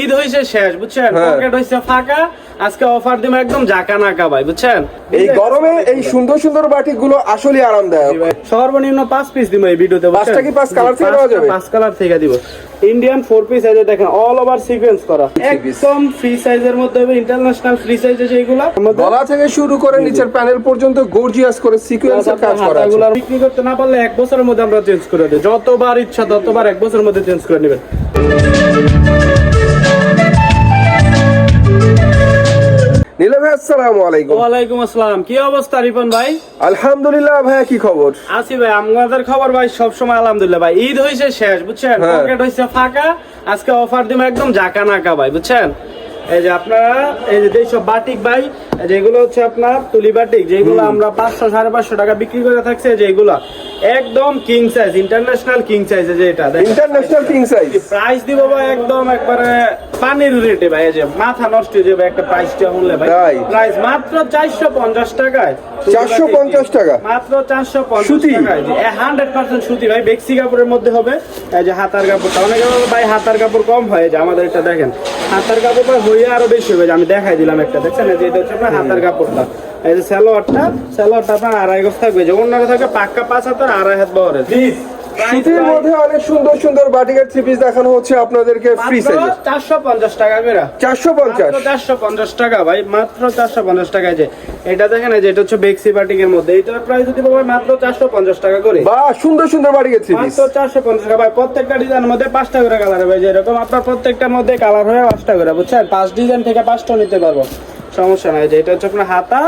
ঈদ হইছে শেষ বুঝছেন? হ্যাঁ। পকেট হইছে ফাঁকা। আজকে অফার দিম একদম জাকা নাকা ভাই বুঝছেন? এই গরমে এই সুন্দর সুন্দর বাটিকগুলো আসলে আরামদায়ক সর্বনিম্ন পাঁচ পিস দিব এই ভিডিওতে পাঁচটা কি পাঁচ কালার থেকে দেওয়া যাবে? পাঁচ কালার থেকে দিব। ইন্ডিয়ান ফোর পিস যে দেখেন অল ওভার সিকোয়েন্স করা। একদম ফ্রি সাইজের মধ্যে হবে ইন্টারন্যাশনাল ফ্রি সাইজে যেগুলা। গলা থেকে শুরু করে নিচের প্যানেল পর্যন্ত গর্জিয়াস করে সিকোয়েন্সের কাজ করা আছে। হাতাগুলো বিক্রি করতে না পারলে এক বছরের মধ্যে আমরা চেঞ্জ করে দিই যতবার ইচ্ছা ততবার এক বছরের মধ্যে চেঞ্জ করে নেবেন। নীলা ভাই আসসালামু আলাইকুম। ওয়ালাইকুম আসসালাম। কি অবস্থা রিপন ভাই? আলহামদুলিল্লাহ ভাইয়া কি খবর? আছি ভাই আমাদের খবর ভাই সবসময় আলহামদুলিল্লাহ ভাই। ঈদ হইছে শেষ বুঝছেন? হ্যাঁ। পকেট হইছে ফাঁকা আজকে অফার দিব একদম জাকা নাকা ভাই বুঝছেন? এই যে আপনারা এই যে বাটিক ভাই এই যে এগুলো হচ্ছে আপনার তুলি বাটিক যেগুলো আমরা পাঁচশো সাড়ে পাঁচশো টাকা বিক্রি করে থাকছে যেগুলো একদম king size international king size যে এটা ইন্টারন্যাশনাল কিং সাইজ প্রাইস দিব ভাই একদম একবারে পানির রেটে ভাই যে মাথা নষ্ট হয়ে যাবে একটা প্রাইসটা শুনলে ভাই। প্রাইস মাত্র চারশো পঞ্চাশ টাকায় 450 টাকা? মাত্র সুতি? টাকায় ভাই বেক্সি কাপড়ের মধ্যে হবে। এই যে হাতার কাপড়টা অনেকে ভাই হাতার কাপড় কম হয় যে আমাদের এটা দেখেন। হাতার কাপড়টা হইয়া আরও বেশি হবে আমি দেখাই দিলাম একটা দেখছেন? যে এটা হচ্ছে আপনার হাতের কাপড়টা। এই যে স্যালোয়ারটা স্যালোয়ারটা আপনার আড়াই গজ থাকবে। যে অন্যরা থাকবে পাক্কা পাঁচ হাতের আড়াই হাত বহরের। সুতির মধ্যে অনেক সুন্দর সুন্দর বাটিকের থ্রি পিস দেখানো হচ্ছে আপনাদেরকে ফ্রি সাইজে চারশো পঞ্চাশ টাকা করে। চারশো পঞ্চাশ? চারশো পঞ্চাশ টাকা ভাই মাত্র চারশো পঞ্চাশ টাকায় যে। এটা দেখেন এই যে এটা হচ্ছে বেক্সি বাটিকের মধ্যে। এটার প্রাইস যদি মাত্র চারশো পঞ্চাশ টাকা করে। বা সুন্দর সুন্দর বাটিকের থ্রি পিস মাত্র চারশো পঞ্চাশ টাকা ভাই প্রত্যেকটা ডিজাইনের মধ্যে পাঁচটা করে কালার হবে। যে এরকম আপনার প্রত্যেকটার মধ্যে কালার হয়ে পাঁচটা করে বুঝছেন? পাঁচ ডিজাইন থেকে পাঁচটা নিতে পারব। সমস্যা নাই। যে এটা হচ্ছে আপনার হাতা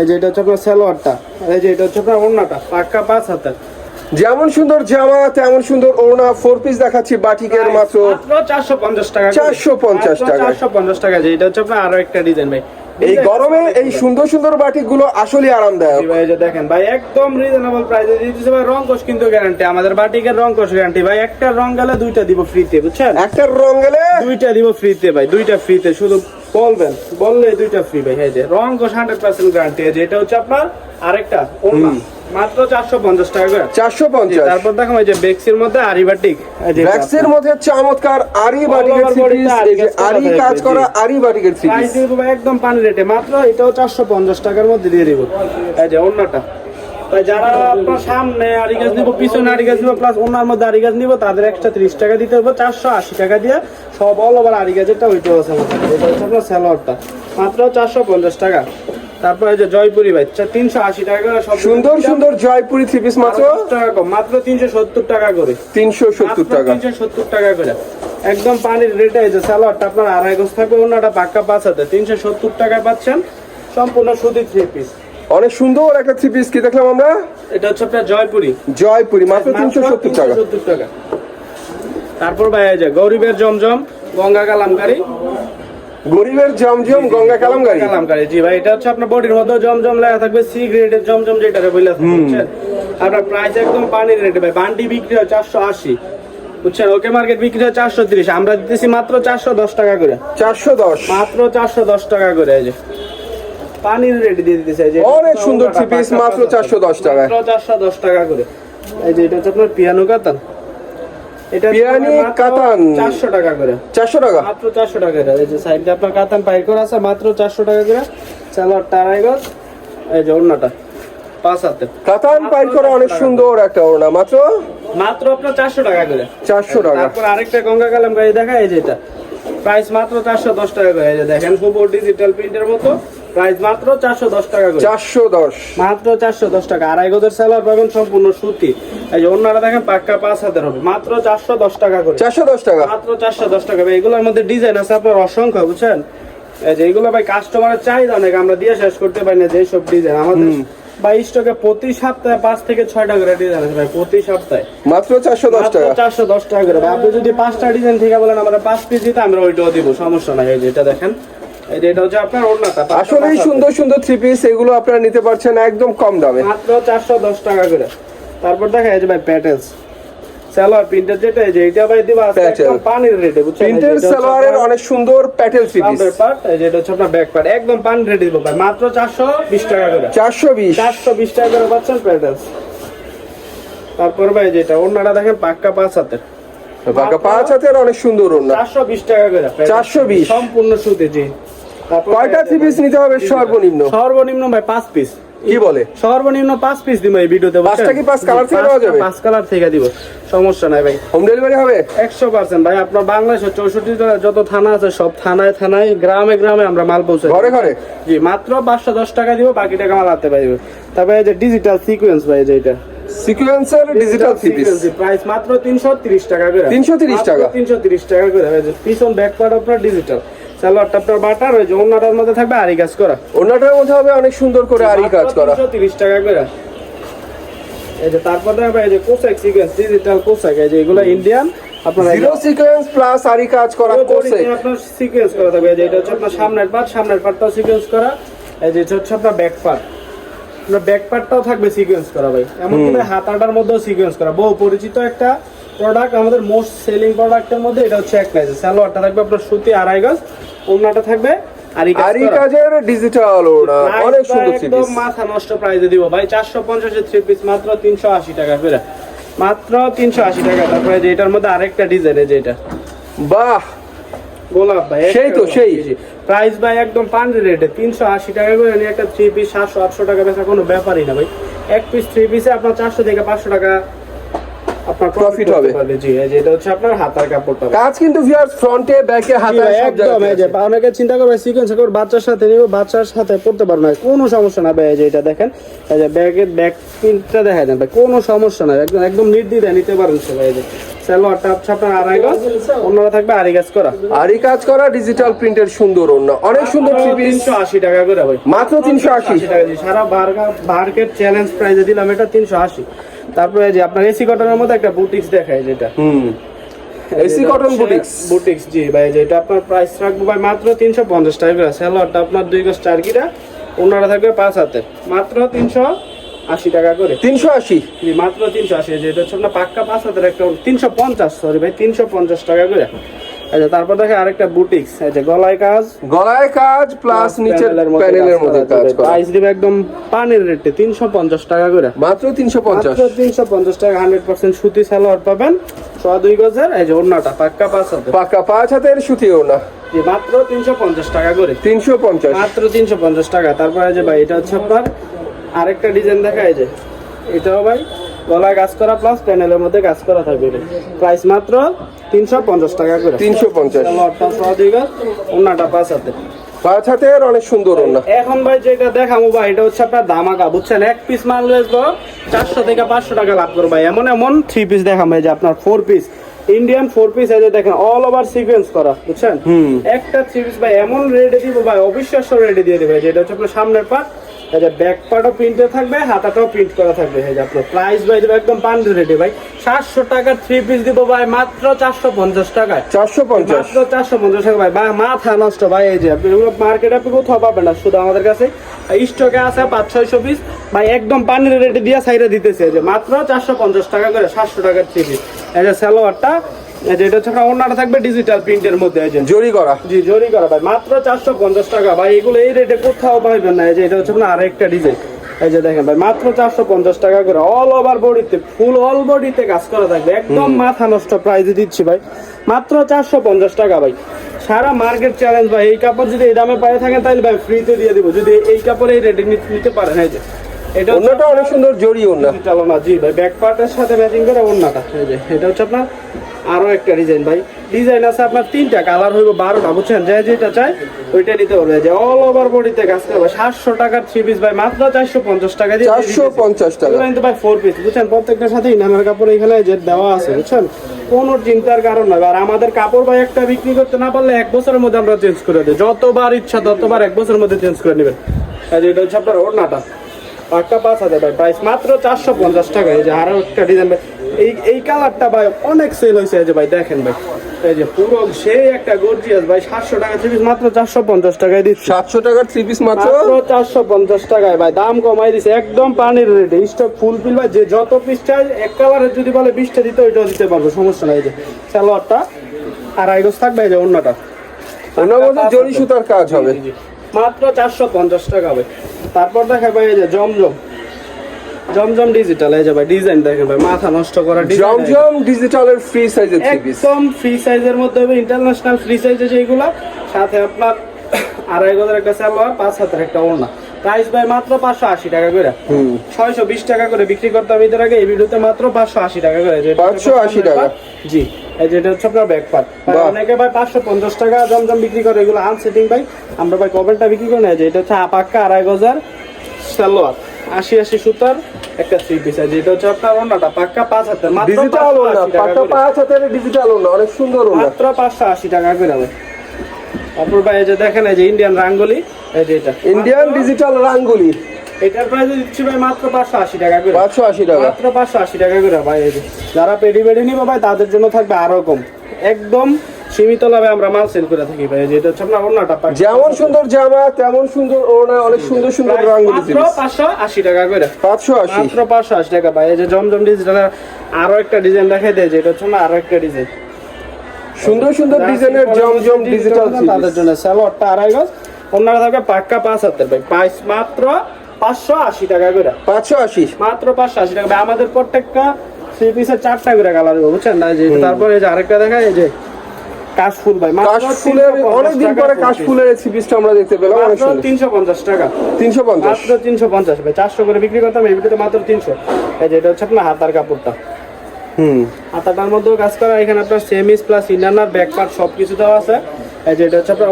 এই যে এটা হচ্ছে আপনার সালোয়ারটা এই যে এটা হচ্ছে আপনার ওড়নাটা পাক্কা পাঁচ হাতের। যেমন সুন্দর জামা তেমন সুন্দর ওড়না ফোর পিস দেখাচ্ছি বাটিকের মাত্র চারশো পঞ্চাশ টাকা 450 টাকা। চারশো পঞ্চাশ টাকা যে এটা হচ্ছে আপনার আরও একটা ডিজাইন ভাই। এই গরমে এই সুন্দর সুন্দর বাটিকগুলো আসলে আরামদায়ক ভাই, যে দেখেন ভাই একদম রিজনেবল প্রাইসে দিতেছে ভাই রং কোশ কিন্তু গ্যারান্টি আমাদের বাটিকের রং কোশ গ্যারান্টি ভাই একটা রং গেলে দুইটা দিব ফ্রিতে বুঝছেন? একটা রং গেলে দুইটা দিব ফ্রিতে ভাই দুইটা ফ্রিতে শুধু বলবেন বললে দুইটা ফ্রি ভাই হ্যাঁ যে রং কোশ হান্ড্রেড পার্সেন্ট গ্যারান্টি যে এটা হচ্ছে আপনার আরেকটা ওড়না মাত্র চারশো পঞ্চাশ টাকা করে। চারশো পঞ্চাশ। তারপর দেখো এই যে বেক্সির মধ্যে আরি বাটিক এই যে এটা। ভ্যাক্সের মধ্যে চমৎকার আরি বাটিকের over থ্রি body পিস তে আরি কাজ করা আরি থাকবে, কাজ জি। করা আরি বাটিকের থ্রি প্রাইস পিস একদম পানি রেটে মাত্র এটাও চারশো পঞ্চাশ টাকার মধ্যে দিয়ে দিব। এই যে অন্যটা যারা আপনার সামনে আড়ি গাছ নিবো পিছনে আড়ি গাছ নিবো প্লাস অন্যার মধ্যে আড়ি গাছ নিবো তাদের এক্সট্রা ত্রিশ টাকা দিতে হবে চারশো আশি টাকা দিয়ে সব অল ওভার আড়ি গাছেরটা ওইটাও আছে এটা হচ্ছে আপনার স্যালোয়ারটা মাত্র চারশো পঞ্চাশ টাকা। তারপর যে জয়পুরি ভাই তিনশো আশি টাকা করে সুন্দর সুন্দর জয়পুরি থ্রি পিস মাত্র? মাত্র টাকা কম মাত্র তিনশো সত্তর টাকা করে। তিনশো সত্তর টাকা। তিনশো সত্তর টাকা করে। একদম পানির রেটে স্যালাডটা আপনার আড়াই গোছ থাকবে অন্যটা পাক্কা পাঁচ হাতে। তিনশো সত্তর টাকায় পাচ্ছেন সম্পূর্ণ সুতি থ্রি পিস অনেক সুন্দর একটা থ্রি পিস কি দেখলাম আমরা? এটা হচ্ছে আপনার জয়পুরি। জয়পুরি মাত্র তিনশো সত্তর টাকা। 370 টাকা। তারপর ভাই এই যে গরিবের জমজম গঙ্গা কালামকারি। গরিবের জমজম গঙ্গা কালামগাড়ি কালামকারি। জি ভাই এটা হচ্ছে আপনার বডির মধ্যে জমজম লেখা থাকবে সি গ্রেডের জমজম যেটা বলে বুঝছেন? আপনার প্রাইস একদম পানির রেটে ভাই বান্ডি বিক্রি হয় চারশো আশি। বুঝছেন? ওকে মার্কেট বিক্রি হয় চারশো তিরিশ। আমরা দিতেছি মাত্র চারশো দশ টাকা করে। চারশো দশ। মাত্র চারশো দশ টাকা করে এই যে। পানির রেট দিয়ে দিতেছে এই যে অনেক সুন্দর থ্রি পিস মাত্র চারশো দশ মাত্র চারশো দশ টাকা করে। এই যে এটা হচ্ছে আপনার পিয়ানো কাতান। এটা পিয়ানি কাতান। চারশো টাকা করে। চারশো টাকা? মাত্র চারশো টাকা করে। এই যে সাইডে আপনার কাতান পাই করা আছে মাত্র চারশো টাকা করে। সালোয়ার টারাই এই যে অন্যটা পাঁচ হাতে। কাতান পাইট করা অনেক সুন্দর একটা ওড়না মাত্র? মাত্র আপনার চারশো টাকা করে। চারশো টাকা। তারপর আরেকটা গঙ্গা কালাম গাড়ি দেখা এই যে এটা। প্রাইস মাত্র চারশো দশ টাকা করে। এই যে দেখেন খুব ডিজিটাল প্রিন্টের মতো। প্রাইস মাত্র চারশো দশ টাকা করে। চারশো দশ। মাত্র চারশো দশ টাকা। আড়াই গজের সেলার পাবেন সম্পূর্ণ সুতি এই যে অন্যরা দেখেন পাক্কা পাঁচ হাতের হবে। মাত্র চারশো দশ টাকা করে। চারশো দশ টাকা। মাত্র চারশো দশ টাকা। ভাই এগুলোর মধ্যে ডিজাইন আছে আপনার অসংখ্য বুঝছেন? এই যে এগুলো ভাই কাস্টমারের চাহিদা অনেক আমরা দিয়ে শেষ করতে পারি না যে সব ডিজাইন আমাদের ভাই স্টকে প্রতি সপ্তাহে পাঁচ থেকে ছয়টা করে ডিজাইন আছে ভাই প্রতি সপ্তাহে। মাত্র চারশো দশ টাকা। চারশো দশ টাকা করে। আপনি যদি পাঁচটা ডিজাইন থেকে বলেন আমরা পাঁচ পিস দিতে আমরা ওইটাও দিব সমস্যা নাই। এই যে দেখেন এটা হচ্ছে আপনার ওড়নাটা আসলেই সুন্দর সুন্দর থ্রি পিস এগুলো আপনারা নিতে পারছেন একদম কম দামে। মাত্র চারশো দশ টাকা করে। তারপর দেখা যায় যে ভাই সালোয়ার প্রিন্টের যেটা এই যে এটা ভাই দিবা একদম পানির রেটে বুঝছেন? প্রিন্টের সালোয়ারের অনেক সুন্দর প্যাটেল থ্রি পিস পার্ট এই যে এটা হচ্ছে আপনার ব্যাক পার্ট একদম পানির রেটে দিব ভাই মাত্র চারশো বিশ টাকা করে। চারশো বিশ। চারশো বিশ টাকা করে পাচ্ছেন প্যাটেলস তারপর ভাই যেটা দেখেন পাক্কা পাঁচ হাতের। পাকা পাঁচ হাতের অনেক সুন্দর চারশো বিশ টাকা করে। 420 সম্পূর্ণ সুতে জি। কয়টা থ্রি পিস নিতে হবে সর্বনিম্ন? সর্বনিম্ন ভাই পাঁচ পিস কি বলে? সর্বনিম্ন পাঁচ পিস দিব এই ভিডিওতে পাঁচটা কি পাঁচ colour থেকে দেওয়া যাবে? পাঁচ কালার থেকে দিব সমস্যা নাই ভাই। হোম ডেলিভারি হবে? একশো পার্সেন্ট ভাই আপনার বাংলাদেশের চৌষট্টি যত থানা আছে সব থানায় থানায় গ্রামে গ্রামে আমরা মাল পৌঁছে দিই। ঘরে ঘরে? জি মাত্র পাঁচশো দশ টাকা দিব বাকি টাকা মাল হাতে পাইবে তারপরে এই যে ডিজিটাল সিকোয়েন্স ভাই যে এটা। সিকুয়েন্সের ডিজিটাল থ্রি প্রাইস মাত্র তিনশো তিরিশ টাকা করে। 330 টাকা? তিনশো তিরিশ টাকা করে পিছন ব্যাক পার্ট আপনার ডিজিটাল সালোয়ারটা আপনার বাটার ওই যে মধ্যে থাকবে আরি কাজ করা। মধ্যে হবে অনেক সুন্দর করে আরি কাজ করা। তিনশো তিরিশ টাকা করে। এই যে তারপর দেখবে এই যে কোসাক সিকোয়েন্স ডিজিটাল কোসাক এই যে এগুলো ইন্ডিয়ান আপনার জিরো সিকোয়েন্স প্লাস আরি কাজ করা পুরো আপনার সিকোয়েন্স করা থাকবে। এই যে এটা হচ্ছে আপনার সামনের পার্ট সামনের পার্টটাও সিকোয়েন্স করা। এই যে হচ্ছে আপনার ব্যাক পার্ট আপনার ব্যাক পার্টটাও থাকবে সিকোয়েন্স করা ভাই। এমনকি ভাই হাতাটার মধ্যেও সিকোয়েন্স করা। বহু পরিচিত একটা প্রোডাক্ট আমাদের মোস্ট সেলিং প্রোডাক্টের মধ্যে এটা হচ্ছে একটা সালোয়ারটা থাকবে আপনার সুতি আড়াই গজ ওড়নাটা থাকবে আরি কাজ আরি করা। কাজের ডিজিটাল ওড়না অনেক সুন্দর একদম মাথা নষ্ট প্রাইজে দিব ভাই। চারশো পঞ্চাশের থ্রি পিস মাত্র তিনশো আশি টাকা করে মাত্র তিনশো আশি টাকা। তারপরে এটার মধ্যে আরেকটা ডিজাইন এটা। বাহ! গোলাপ ভাই সেই তো, সেই। প্রাইস ভাই একদম পান্ডি রেটে টাকা করে নিয়ে একটা থ্রি পিস টাকা বেচা কোনো ব্যাপারই না ভাই। এক পিস থ্রি পিসে আপনার চারশো থেকে পাঁচশো টাকা আপনার Profit প্রফিট হবে। হবে জি এটা হচ্ছে আপনার হাতার কাপড়টা কাজ কিন্তু ভিউয়ার্স ফ্রন্টে ব্যাকে হাতে সব একদম এই যে জায়গায় অনেকে চিন্তা করবে সিকোয়েন্স করে বাচ্চার সাথে নিব বাচ্চার সাথে পড়তে পারবে না। কোনো সমস্যা না ভাই এই যে এটা দেখেন। এই যে ব্যাগের ব্যাগ প্রিন্টটা দেখা যায় ভাই কোনো সমস্যা নাই একদম একদম নির্দ্বিধায় নিতে পারেন সবাই এই যে। সালোয়ারটা হচ্ছে আপনার আড়াই গজ অন্যরা থাকবে গাছ করা। আরি কাজ করা ডিজিটাল প্রিন্টের সুন্দর ওড়না অনেক সুন্দর থ্রি পিস টাকা করে ভাই। মাত্র তিনশো আশি। টাকা দিয়ে। সারা মার্কেট চ্যালেঞ্জ প্রাইজে দিলাম এটা তিনশো আশি। তারপরে যে আপনার এসি কটনের মধ্যে একটা বুটিক্স দেখায় যেটা। হুম। এসি কটন বুটিক্স বুটিক্স জি ভাই যেটা আপনার প্রাইস রাখব ভাই মাত্র তিনশো পঞ্চাশ টাকা করে। স্যালোয়ারটা আপনার দুই গজ চার কিটা ওনারা থাকবে পাঁচ হাতে। মাত্র তিনশো আশি টাকা করে। তিনশো আশি? জি, মাত্র তিনশো আশি যেটা হচ্ছে আপনার পাক্কা পাঁচ হাতের একটা তিনশো পঞ্চাশ সরি ভাই তিনশো পঞ্চাশ টাকা করে। আচ্ছা তারপর দেখে আরেকটা বুটিক্স যে গলায় কাজ। গলায় কাজ প্লাস নিচের প্যানেলের মধ্যে কাজ করা প্রাইস দিবে একদম পানির রেটে তিনশো পঞ্চাশ টাকা করে। মাত্র তিনশো পঞ্চাশ। মাত্র তিনশো পঞ্চাশ টাকা হান্ড্রেড পার্সেন্ট সুতি সালোয়ার পাবেন। সোয়া দুই গজের এই যে ওড়নাটা পাক্কা পাঁচ হাতে পাকা পাঁচ হাতের সুতি ওড়না। মাত্র তিনশো পঞ্চাশ টাকা করে। তিনশো পঞ্চাশ। মাত্র তিনশো পঞ্চাশ টাকা। তারপরে যে ভাই এটা হচ্ছে আপনার আরেকটা ডিজাইন দেখা এই যে। এটাও ভাই গলায় কাজ করা প্লাস প্যানেলের মধ্যে কাজ করা থাকবে প্রাইস মাত্র তিনশো পঞ্চাশ টাকা করে। তিনশো পঞ্চাশ। দুই ওড়নাটা পাঁচ হাতে। পাঁচ হাতের অনেক সুন্দর এখন ভাই যেটা দেখাবো ভাই এটা হচ্ছে আপনার দামাকা বুঝছেন? এক পিস মাল বেচবো চারশো থেকে পাঁচশো টাকা লাভ করব ভাই। এমন এমন থ্রি পিস যে আপনার four piece Indian four piece এই যে দেখেন অল ওভার সিকোয়েন্স করা বুঝছেন? একটা থ্রি পিস ভাই এমন রেডি দিব ভাই অবিশ্বাস্য রেডি দিয়ে দেবে যেটা হচ্ছে আপনার সামনের পার্ট এই যে ব্যাক পার্টও প্রিন্টে থাকবে হাতাটাও প্রিন্ট করা থাকবে। এই যে আপনার প্রাইস ভাই দেবে একদম পান্ডু রেডি ভাই। সাতশো টাকার থ্রি পিস দিব ভাই মাত্র চারশো পঞ্চাশ টাকায়। চারশো পঞ্চাশ? মাত্র চারশো পঞ্চাশ টাকা ভাই। বা- মাথা নষ্ট ভাই এই যে এগুলো মার্কেটে আপনি কোথাও পাবেন না শুধু আমাদের কাছে। স্টকে আছে পাঁচ ছয়শো পিস ভাই একদম পানির রেটে দিয়ে সাইডে দিতেছে। যে মাত্র চারশো পঞ্চাশ টাকা করে সাতশো টাকার থ্রি পিস এই যে যে এটা হচ্ছে আপনার অন্যটা থাকবে ডিজিটাল প্রিন্টের মধ্যে এই যে। জরি করা। জি জরি করা ভাই। মাত্র চারশো পঞ্চাশ টাকা। ভাই এগুলো এই রেটে কোথাও পাইবেন না। এই যে এটা হচ্ছে আপনার আরেকটা ডিজাইন এই যে দেখেন ভাই মাত্র চারশো পঞ্চাশ টাকা করে। অল ওভার বডিতে ফুল অল বডিতে কাজ করা থাকবে। একদম মাথা নষ্ট প্রাইজে দিচ্ছি ভাই। মাত্র চারশো পঞ্চাশ টাকা ভাই। সারা মার্কেট চ্যালেঞ্জ ভাই। এই কাপড় যদি এই দামে পায়ে থাকেন তাহলে ভাই ফ্রিতে দিয়ে দিব। যদি এই কাপড় এই রেটে নিতে পারেন এই যে। এটা হচ্ছে অনেক সুন্দর চলো না জি ভাই ব্যাক পার্টের সাথে ম্যাচিং করে এই যে এটা হচ্ছে আপনার আরও একটা ডিজাইন ভাই। ডিজাইন আছে আপনার তিনটা কালার হইব বারোটা বুঝছেন? যে যেটা চাই ওইটা নিতে পারবে। যে অল ওভার বডিতে কাজ করবে সাতশো টাকার থ্রি পিস ভাই মাত্র চারশো পঞ্চাশ টাকা দিয়ে চারশো পঞ্চাশ টাকা। কিন্তু ভাই ফোর পিস বুঝছেন? প্রত্যেকটার সাথে ইনামের কাপড় এখানে যে দেওয়া আছে বুঝছেন? কোনো চিন্তার কারণ নয় আর আমাদের কাপড় ভাই একটা বিক্রি করতে না পারলে এক বছরের মধ্যে আমরা চেঞ্জ করে দিই। যতবার ইচ্ছা ততবার এক বছরের মধ্যে চেঞ্জ করে নেবেন। যে এটা হচ্ছে আপনার ওড়নাটা। পাক্কা পাঁচ হাজার ভাই প্রাইস মাত্র চারশো পঞ্চাশ টাকা। এই যে আরও একটা ডিজাইন ভাই এই এই কালারটা ভাই অনেক সেল হয়েছে। এই যে ভাই দেখেন ভাই। এই যে পুরো সেই একটা গর্জিয়াস ভাই সাতশো টাকা থ্রি পিস মাত্র চারশো পঞ্চাশ টাকায় দিচ্ছি। সাতশো টাকার থ্রি পিস মাত্র? চারশো পঞ্চাশ টাকায় ভাই দাম কমাই দিছে একদম পানির রেটে স্টক ফুল ফিল ভাই যে যত পিস চাই এক কালারের যদি বলে বিশটা দিতে ওইটাও দিতে পারব সমস্যা নাই। যে সালোয়ারটা আর আইগোস থাকবে এই যে অন্যটা ওনার মধ্যে জরি সুতার কাজ হবে। মাত্র চারশো পঞ্চাশ টাকা ভাই তারপর দেখা ভাই এই যে জমজম। জমজম ডিজিটাল এই যে ভাই ডিজাইন দেখেন ভাই মাথা নষ্ট করা ডিজাইন জমজম ডিজিটালের ফ্রি সাইজের একদম ফ্রি সাইজের মধ্যে হবে ইন্টারন্যাশনাল ফ্রি সাইজে যেগুলো সাথে আপনার আড়াই গজের একটা সালোয়ার পাঁচ হাতের একটা ওড়না। প্রাইস ভাই মাত্র পাঁচশো আশি টাকা করে। ছয়শো বিশ টাকা করে বিক্রি করতে হবে এদের আগে এই ভিডিওতে মাত্র পাঁচশো আশি টাকা করে। হচ্ছে 580 টাকা। জি এই যেটা হচ্ছে আপনার ব্যাক পার্ট অনেকে ভাই পাঁচশো পঞ্চাশ টাকা জমজম বিক্রি করে এগুলো আনসেটিং ভাই। আমরা ভাই কবেলটা বিক্রি করে নেই যে এটা হচ্ছে আপাক্কা আড়াই গজার সালোয়ার। আশি আশি সুতার একটা থ্রি পিস আছে যেটা হচ্ছে আপনার ওড়নাটা পাক্কা পাঁচ হাতের ডিজিটাল ওনা 580 টাকা পাটা করে। পাঁচ হাতের ডিজিটাল ওনা অনেক সুন্দর ওনা মাত্র পাঁচশো আশি টাকা করে হবে। তারপর ভাই যে দেখেন এই যে ইন্ডিয়ান রাঙ্গলি এই যে এটা। ইন্ডিয়ান ডিজিটাল রাঙ্গুলি। এটার প্রাইস দিচ্ছি ভাই মাত্র পাঁচশো আশি টাকা করে। পাঁচশো আশি টাকা। মাত্র পাঁচশো আশি টাকা করে ভাই যারা পেডি পেডি নিবে ভাই তাদের জন্য থাকবে আরও কম। একদম সীমিত লাভে আমরা মাল সেল করে থাকি ভাই যেটা হচ্ছে আপনার অন্যটা যেমন সুন্দর জামা তেমন সুন্দর ওনা অনেক সুন্দর সুন্দর রাঙ্গুলি পিস পাঁচশো আশি টাকা করে। পাঁচশো আশি। মাত্র পাঁচশো আশি টাকা ভাই এই যে জমজম ডিজিটালের আরও একটা ডিজাইন দেখাই দেয় যেটা হচ্ছে না আরও একটা ডিজাইন সুন্দর সুন্দর ডিজাইনের জমজম ডিজিটাল তাদের জন্য সালোয়ারটা আড়াই গজ। অন্যরা থাকবে পাক্কা পাঁচ হাতের ভাই প্রাইস মাত্র পাঁচশো আশি টাকা করে। পাঁচশো আশি। মাত্র পাঁচশো আশি টাকা ভাই আমাদের প্রত্যেকটা থ্রি পিসের চারটা করে কালার বুঝছেন? না যে তারপরে যে আরেকটা দেখা এই যে কাশফুল ভাই কাশফুলের অনেকদিন পরে কাশফুলের এই আমরা দেখতে পেলাম অনেক সুন্দর। তিনশো পঞ্চাশ টাকা। তিনশো পঞ্চাশ। মাত্র তিনশো পঞ্চাশ ভাই চারশো করে বিক্রি করতাম এই ভিডিওতে মাত্র তিনশো। এই যে এটা হচ্ছে আপনার হাতার কাপড়টা। হুম। হাতাটার মধ্যেও কাজ করা এখানে আপনার সেমিস প্লাস ইনার ব্যাক পার্ট সব দেওয়া আছে। এই যে এটা হচ্ছে আপনার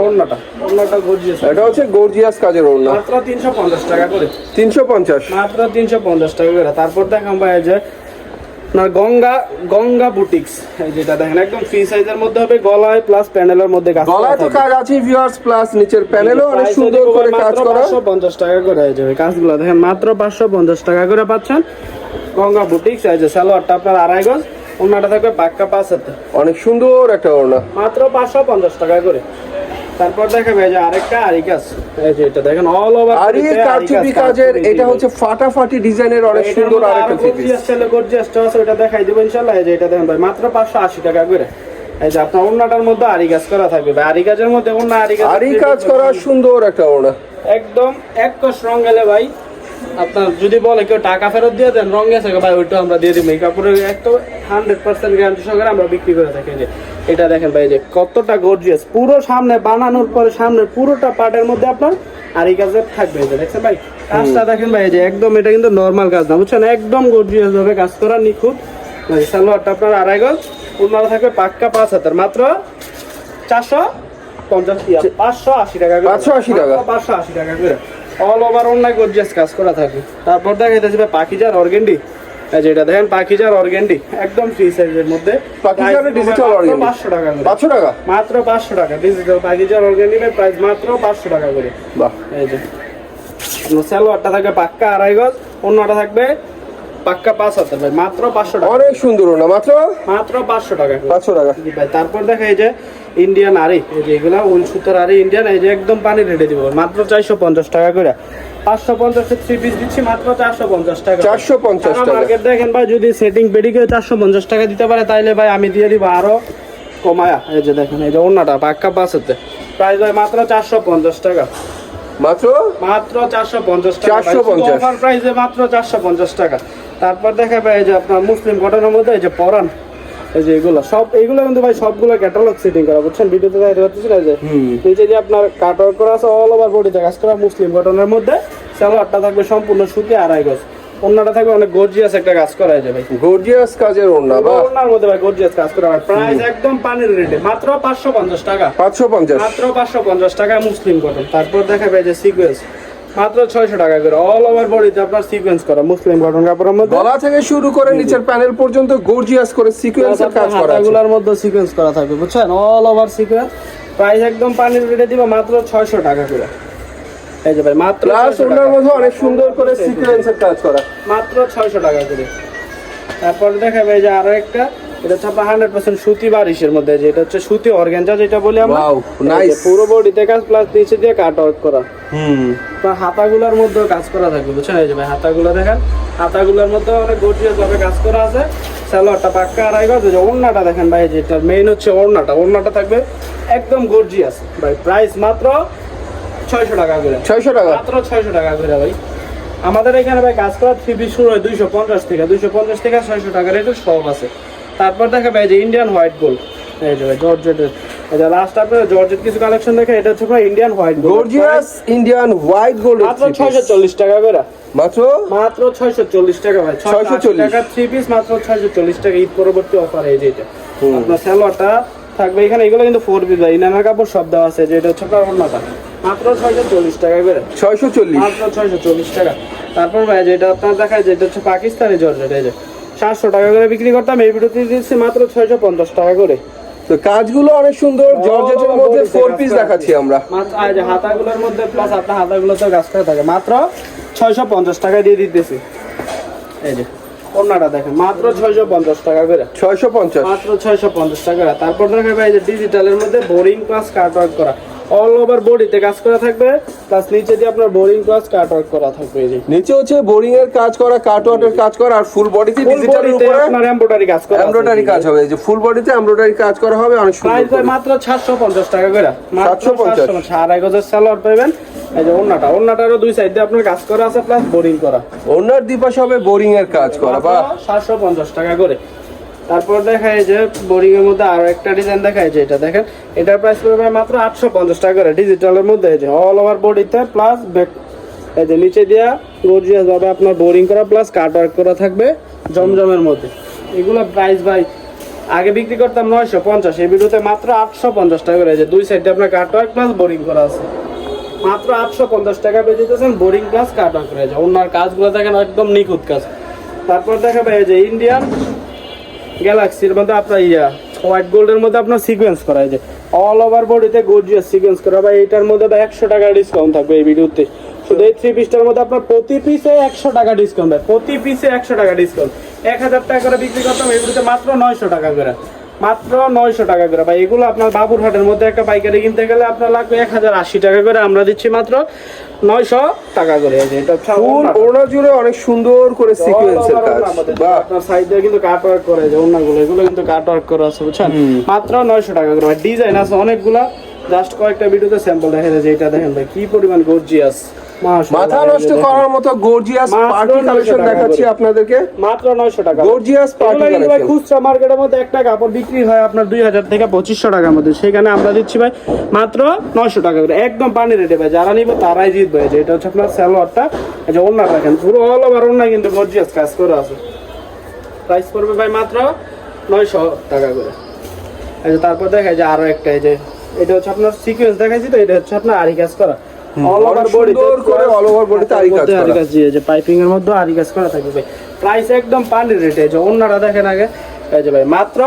গর্জিয়াস এটা হচ্ছে গর্জিয়াস কাজের ওড়না। মাত্র তিনশো পঞ্চাশ টাকা করে। তিনশো পঞ্চাশ। মাত্র তিনশো পঞ্চাশ টাকা করে। তারপর দেখাম ভাই এই যে আপনার গঙ্গা গঙ্গা বুটিক্স এই যেটা দেখেন একদম ফ্রি সাইজের মধ্যে হবে গলায় প্লাস প্যানেলের মধ্যে কাজ গলায় তো কাজ আছে ভিউয়ার্স প্লাস নিচের প্যানেলও অনেক সুন্দর করে কাজ করা। 550 টাকা করে এই যে ভাই কাজগুলো দেখেন মাত্র পাঁচশো পঞ্চাশ টাকা করে পাচ্ছেন। গঙ্গা বুটিক্স এই যে সালোয়ারটা আপনার আড়াই গজ ওনাটা থাকবে পাক্কা পাঁচ হাতে। অনেক সুন্দর একটা ওড়না। মাত্র পাঁচশো পঞ্চাশ টাকা করে। তারপর দেখাবে যে আরেকটা আরিকাস এই যে এটা দেখেন অল ওভার আরি কারচুপি কাজের এটা হচ্ছে ফাটাফাটি ডিজাইনের অনেক সুন্দর আরেকটা গর্জিয়াস ছেলে গর্জিয়াসটা আছে ওটা দেখাই দেব ইনশাআল্লাহ। এই যে এটা দেখেন ভাই মাত্র পাঁচশো আশি টাকা করে। এই যে আপনার ওন্নাটার মধ্যে আরি কাজ করা থাকবে ভাই। আরি কাজের মধ্যে ওন্না আরি কাজ আরি কাজ করা সুন্দর একটা ওড়না। একদম এক কষ রং গেলে ভাই। আপনার যদি বলে কেউ টাকা ফেরত দিয়ে দেন রং গেছে ভাই ওইটা আমরা দিয়ে দিই এই কাপড়ের একদম হান্ড্রেড পার্সেন্ট গ্যারান্টি সহকারে আমরা বিক্রি করে থাকি। যে এটা দেখেন ভাই যে কতটা গর্জিয়াস পুরো সামনে বানানোর পরে সামনে পুরোটা পার্টের মধ্যে আপনার আর এই কাজের থাকবে। যে দেখছেন ভাই কাজটা দেখেন ভাই যে একদম এটা কিন্তু নর্মাল কাজ না বুঝছেন? একদম গর্জিয়াস ভাবে কাজ করা নিখুঁত। সালোয়ারটা আপনার আড়াই গজ পনেরো থাকবে পাক্কা পাঁচ হাজার মাত্র চারশো পঞ্চাশ পাঁচশো আশি টাকা করে। 580 টাকা। পাঁচশো আশি টাকা করে। অল ওভার অন্যায় গর্জিয়াস কাজ করা থাকে। তারপর দেখা যাচ্ছে ভাই পাখিজার অর্গেন্ডি এই যে এটা দেখেন পাখিজার অর্গেন্ডি একদম ফ্রি সাইজের মধ্যে। পাখিজারের ডিজিটাল অর্গেন্ডি 500 টাকা করে। পাঁচশো টাকা? মাত্র পাঁচশো টাকা। ডিজিটাল পাখিজার অর্গেন্ডি প্রাইস মাত্র পাঁচশো টাকা করে। বাহ। এই যে। সালোয়ারটা থাকবে পাক্কা আড়াই গজ অন্যটা থাকবে পাক্কা পাঁচ হাতে ভাই মাত্র পাঁচশো টাকা। অনেক সুন্দর ওড়না মাত্র? মাত্র পাঁচশো টাকা পাঁচশো টাকা। ভাই তারপর দেখা এই যে ইন্ডিয়ান আরি এই যে এগুলা উল সুতোর আরি ইন্ডিয়ান এই যে একদম পানি রেটে দিব। মাত্র চারশো পঞ্চাশ টাকা করে। পাঁচশো পঞ্চাশের থ্রি পিস দিচ্ছি মাত্র চারশো পঞ্চাশ টাকা। 450 টাকা। মার্কেট দেখেন ভাই যদি সেটিং বেডি করে চারশো পঞ্চাশ টাকা দিতে পারে তাইলে ভাই আমি দিয়ে দিব আরও কমায়া। এই যে দেখেন এই যে অন্যটা পাক্কা পাঁচ হতে। প্রাইস ভাই মাত্র চারশো পঞ্চাশ টাকা। মাত্র? মাত্র চারশো পঞ্চাশ টাকা। 450 অফার প্রাইসে মাত্র চারশো পঞ্চাশ টাকা। তারপর দেখা যায় যে আপনার মুসলিম কটনের মধ্যে এই যে পরান এই যে এগুলো সব এইগুলো কিন্তু ভাই সবগুলো ক্যাটালগ সেটিং করা বুঝছেন? ভিডিওতে দেখাতে পারতেছি না যে নিচে যে আপনার কাট ওয়ার্ক করা আছে অল ওভার বডিতে কাজ করা মুসলিম কটনের মধ্যে সালোয়ারটা থাকবে সম্পূর্ণ সুতি আড়াই গজ। অন্যটা থাকবে অনেক গর্জিয়াস একটা কাজ করা যায় ভাই। গর্জিয়াস কাজের ওড়না বাহ। ওনার মধ্যে ভাই গর্জিয়াস কাজ করা হয় প্রাইস একদম পানির রেটে মাত্র পাঁচশো পঞ্চাশ টাকা। পাঁচশো পঞ্চাশ। মাত্র পাঁচশো পঞ্চাশ টাকা মুসলিম কটন তারপর দেখা যায় যে সিকোয়েন্স মাত্র ছয়শো টাকা করে। অল ওভার বডিতে আপনার সিকোয়েন্স করা মুসলিম কটন কাপড়ের মধ্যে। গলা থেকে শুরু করে নিচের প্যানেল পর্যন্ত গর্জিয়াস করে সিকোয়েন্সের কাজ করা আছে। হাতাগুলোর মধ্যে সিকোয়েন্স করা থাকবে বুঝছেন? অল ওভার সিকোয়েন্স প্রাইস একদম পানির রেটে দিব মাত্র ছয়শো টাকা করে। এই যে ভাই মাত্র প্লাস 600। মধ্যে অনেক সুন্দর করে সিকোয়েন্সের কাজ করা। মাত্র ছয়শো টাকা করে। তারপর দেখাবে এই যে আরও একটা। এটা হচ্ছে আপনার হান্ড্রেড পার্সেন্ট সুতি বারিশের মধ্যে যেটা হচ্ছে সুতি অর্গেঞ্জা যেটা বলি আমরা. পুরো বডিতে কাজ প্লাস নিচে দিয়ে কাট ওয়ার্ক করা। হুম। হাতাগুলোর মধ্যেও কাজ করা থাকবে বুঝছেন? এই যে ভাই হাতাগুলো দেখেন। হাতাগুলোর মধ্যে অনেক গর্জিয়াস ভাবে কাজ করা আছে। সালোয়ারটা পাক্কা আড়াই গজ যে ওড়নাটা দেখেন ভাই যেটা মেইন হচ্ছে ওড়নাটা। ওড়নাটা থাকবে একদম গর্জিয়াস। ভাই প্রাইস মাত্র ছয়শো টাকা করে। ছয়শো টাকা? মাত্র ছয়শো টাকা করে ভাই। আমাদের এখানে ভাই কাজ করা থ্রি পিস শুরু হয় দুইশো পঞ্চাশ থেকে। দুইশো পঞ্চাশ থেকে ছয়শো টাকা রেটের সব আছে। তারপর দেখা ভাই যে ইন্ডিয়ান হোয়াইট গোল্ড এই যে জর্জেটের এই লাস্ট আপনার জর্জেট কিছু কালেকশন দেখে এটা হচ্ছে ভাই Indian white gold gorgeous Indian white gold মাত্র টাকা করে। মাত্র? মাত্র ছয়শো চল্লিশ টাকা ভাই 640 টাকা পিস মাত্র ছয়শো চল্লিশ টাকা ঈদ পরবর্তী অফার এই যে এটা। আপনার থাকবে এখানে এগুলো কিন্তু ফোর পিস ভাই কাপড় সব দেওয়া আছে যেটা হচ্ছে আপনার অন্যটা মাত্র ছয়শো চল্লিশ টাকা করে। ছয়শো চল্লিশ। মাত্র ছয়শো চল্লিশ টাকা। তারপর ভাই যেটা আপনার দেখায় যেটা হচ্ছে পাকিস্তানি জর্জেট এই যে। সাতশো টাকা করে বিক্রি করতাম। এই ভিডিওতে দিচ্ছি মাত্র ছয়শো পঞ্চাশ টাকা করে। তো কাজগুলো অনেক সুন্দর। জর্জেটের মধ্যে ফোর পিস দেখাচ্ছি আমরা। হাতাগুলোর মধ্যে প্লাস আপনার করা থাকে। মাত্র ছয়শো পঞ্চাশ টাকা দিয়ে দিতেছি। এই যে অন্যটা দেখেন মাত্র ছয়শো পঞ্চাশ টাকা করে। ছয়শো পঞ্চাশ। মাত্র ছয়শো পঞ্চাশ টাকা করে। তারপর দেখা যায় যে ডিজিটালের মধ্যে বোরিং প্লাস কার্ড ওয়ার্ক করা। অল ওভার বডিতে কাজ করা থাকবে প্লাস নিচে দিয়ে আপনার বোরিং প্লাস কাট ওয়ার্ক করা থাকবে এই যে। নিচে হচ্ছে বোরিং এর কাজ করা কাটওয়ার্টের কাজ করা আর ফুল বডিতে ডিজিটালের উপরে আপনার এমব্রয়ডারি কাজ করা এমব্রয়ডারি কাজ হবে। এই যে ফুল বডিতে এমব্রয়ডারি কাজ করা হবে অনেক সুন্দর প্রাইস মাত্র সাতশো পঞ্চাশ টাকা করে মাত্র 750 সাতশো আড়াই গজের সালোয়ার পাবেন এই যে ওন্নাটা ওন্নাটারও দুই সাইড আপনার কাজ করা আছে প্লাস বোরিং করা। ওনার দিপাশে হবে বোরিং এর কাজ করা বা সাতশো পঞ্চাশ টাকা করে। তারপর দেখায় যে বোরিং এর মধ্যে আরও একটা ডিজাইন দেখায় যে এটা দেখেন, এটার প্রাইস পড়বে মাত্র আটশো পঞ্চাশ টাকা করে ডিজিটালের মধ্যে যে অল ওভার বডিতে প্লাস ব্যাক এই যে নিচে দিয়া গর্জিয়াস ভাবে আপনার বোরিং করা প্লাস কাট ওয়ার্ক করা থাকবে জমজমের মধ্যে। এগুলো প্রাইস ভাই, আগে বিক্রি করতাম নয়শো পঞ্চাশ, এই ভিডিওতে মাত্র আটশো পঞ্চাশ টাকা করে দুই সাইডে আপনার কাট ওয়ার্ক প্লাস বোরিং করা আছে। মাত্র আটশো পঞ্চাশ টাকা পেয়ে যেতেছেন বোরিং প্লাস কাট ওয়ার্ক রয়েছে অন্যার কাজগুলো দেখেন একদম নিখুঁত কাজ। তারপর দেখাবে এই যে ইন্ডিয়ান গ্যালাক্সির মধ্যে আপনার ইয়া, হোয়াইট গোল্ডের মধ্যে আপনার সিকোয়েন্স করা হয়েছে অল ওভার বডিতে গর্জিয়াস সিকোয়েন্স করা। ভাই, এটার মধ্যে ভাই একশো টাকা ডিসকাউন্ট থাকবে এই ভিডিওতে শুধু এই থ্রি পিসটার মধ্যে আপনার প্রতি পিসে একশো টাকা ডিসকাউন্ট ভাই। প্রতি পিসে একশো টাকা ডিসকাউন্ট এক হাজার টাকা করে বিক্রি করতাম, এই ভিডিওতে মাত্র নয়শো টাকা করে। মাত্র নয়শো টাকা করে। ভাই এগুলো আপনার বাবুরহাটের মধ্যে একটা পাইকারি কিনতে গেলে আপনার লাগবে এক হাজার আশি টাকা করে। আমরা দিচ্ছি মাত্র নয়শো টাকা করে। এটা ফুল ওড়না জুড়ে অনেক সুন্দর করে সিকোয়েন্সের কাজ। আপনার সাইডে কিন্তু কাট ওয়ার্ক করে এগুলো কিন্তু কাট ওয়ার্ক করা আছে বুঝছেন? মাত্র নয়শো টাকা করে। ডিজাইন আছে অনেকগুলা। জাস্ট কয়েকটা ভিডিওতে স্যাম্পল দেখা যায় এটা দেখেন ভাই কি পরিমাণ গর্জিয়াস মাথা নষ্ট করার মতো গর্জিয়াস পার্টি কালেকশন দেখাচ্ছি আপনাদেরকে। মাত্র নয়শো টাকা। Gorgeous party এগুলো কিন্তু ভাই খুচরা মার্কেটের মধ্যে একটা কাপড় বিক্রি হয় আপনার দুই হাজার থেকে পঁচিশশো টাকার মধ্যে। সেখানে আমরা দিচ্ছি ভাই মাত্র নয়শো টাকা করে। একদম পানি রেটে ভাই যারা নিবে তারাই জিতবে। যে এটা হচ্ছে আপনার স্যালোয়ারটা এই যে অন্য রাখেন পুরো অল ওভার অন্য কিন্তু গর্জিয়াস কাজ করে আছে। প্রাইস পড়বে ভাই মাত্র নয়শো টাকা করে। এই যে তারপর দেখা যায় যে আরও একটা এই যে এটা হচ্ছে আপনার সিকোয়েন্স দেখাইছি তো এটা হচ্ছে আপনার আরি কাজ করা। অল ওভার বডি করে all over body তে আরি কাজ করা। কাজ দিয়ে যে পাইপিং এর মধ্যে আরি কাজ করা থাকবে। ভাই প্রাইস একদম পানির রেটে যে অন্যরা দেখেন আগে এই যে ভাই মাত্র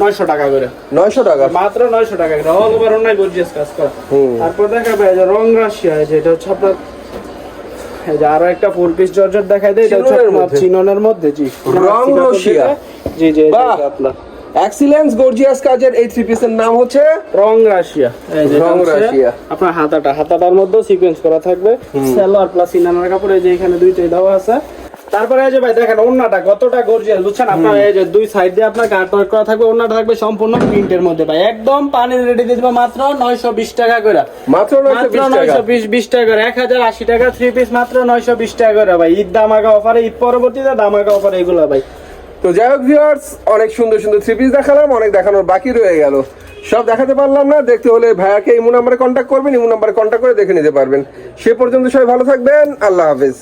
নয়শো টাকা করে। নয়শো টাকা? মাত্র নয়শো টাকা করে। অল ওভার অন্য গর্জিয়াস কাজ করা। তারপর দেখা ভাই যে রং রাশিয়া এই যে এটা হচ্ছে আপনার এই যে আরও একটা ফোর পিস জর্জেট দেখাই দেয় এটা হচ্ছে চিননের আপনার মধ্যে। চিননের মধ্যে জি। রং রশিয়া। জি জি আপনার। এক্সিলেন্স গর্জিয়াস কাজের এই থ্রি পিসের নাম হচ্ছে রং রাশিয়া। রং রাশিয়া। আপনার হাতাটা। হাতাটার মধ্যেও সিকোয়েন্স করা থাকবে। সালোয়ার প্লাস ইনানার কাপড় এই যে এখানে দুইটাই দেওয়া আছে। তারপরে এই যে ভাই দেখেন ওন্নাটা কতটা গর্জিয়াস বুঝছেন? আপনার এই যে দুই সাইড দিয়ে আপনার কাট ওয়ার্ক করা থাকবে ওন্নাটা থাকবে সম্পূর্ণ প্রিন্টের মধ্যে ভাই। একদম পানির রেডি দিয়ে দিবো মাত্র নয়শো বিশ টাকা করে। মাত্র নয়শো মাত্র বিশ টাকা। নয়শো বিশ বিশ টাকা করে। এক হাজার আশি টাকা থ্রি পিস মাত্র নয়শো বিশ টাকা করে ভাই। ঈদ দামাকা অফারে ঈদ পরবর্তীতে দামাকা অফারে এগুলো ভাই। তো যাই হোক ভিউয়ার্স অনেক সুন্দর সুন্দর থ্রি পিস দেখালাম, অনেক দেখানোর বাকি রয়ে গেল। সব দেখাতে পারলাম না, দেখতে হলে ভাইয়াকে ইমো নাম্বারে কন্ট্যাক্ট করবেন, ইমো নাম্বারে কন্ট্যাক্ট করে দেখে নিতে পারবেন। সে পর্যন্ত সবাই ভালো থাকবেন, আল্লাহ হাফেজ।